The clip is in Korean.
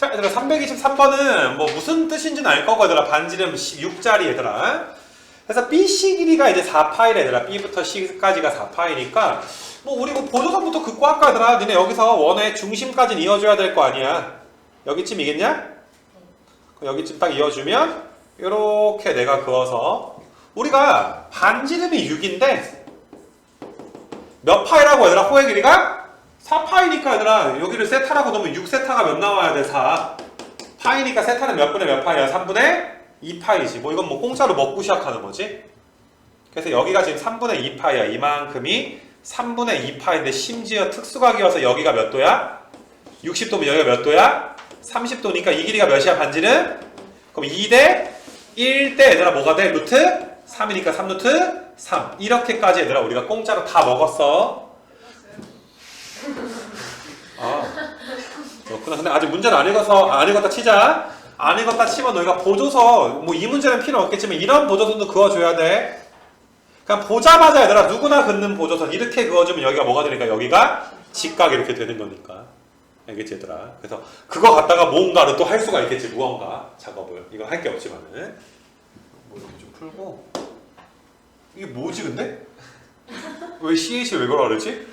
자, 얘들아 323번은 뭐 무슨 뜻인지는 알 거고 얘들아 반지름 6자리 얘들아. 그래서 BC 길이가 이제 4파이래 얘들아. B부터 C까지가 4파이니까 뭐 우리 뭐 보조선부터 긋고 할까 얘들아. 니네 여기서 원의 중심까지는 이어줘야 될 거 아니야. 여기쯤 이겠냐? 그럼 여기쯤 딱 이어주면 이렇게 내가 그어서 우리가 반지름이 6인데 몇 파이라고 얘들아 호의 길이가? 4파이니까 얘들아 여기를 세타라고 넣으면 6세타가 몇 나와야 돼? 4 파이니까 세타는 몇 분의 몇 파이야? 3분의 2파이지 뭐 이건 뭐 공짜로 먹고 시작하는 거지 그래서 여기가 지금 3분의 2파이야 이만큼이 3분의 2파인데 심지어 특수각이어서 여기가 몇 도야? 60도면 여기가 몇 도야? 30도니까 이 길이가 몇이야 반지름? 그럼 2대 1대 얘들아 뭐가 돼? 루트 3이니까 3루트 3 이렇게까지 얘들아 우리가 공짜로 다 먹었어 그렇구나 근데 아직 문제는 안 읽어서 안 읽었다 치자. 안 읽었다 치면 너희가 보조서 뭐 이 문제는 필요 없겠지만 이런 보조선도 그어줘야 돼. 그냥 보자마자 얘들아 누구나 긋는 보조선. 이렇게 그어주면 여기가 뭐가 되니까? 여기가 직각 이렇게 되는 거니까. 알겠지 얘들아? 그래서 그거 갖다가 뭔가를 또 할 수가 있겠지 무언가 작업을. 이거 할 게 없지만은. 뭐 이렇게 좀 풀고. 이게 뭐지 근데? 왜 CH를 왜 그러지?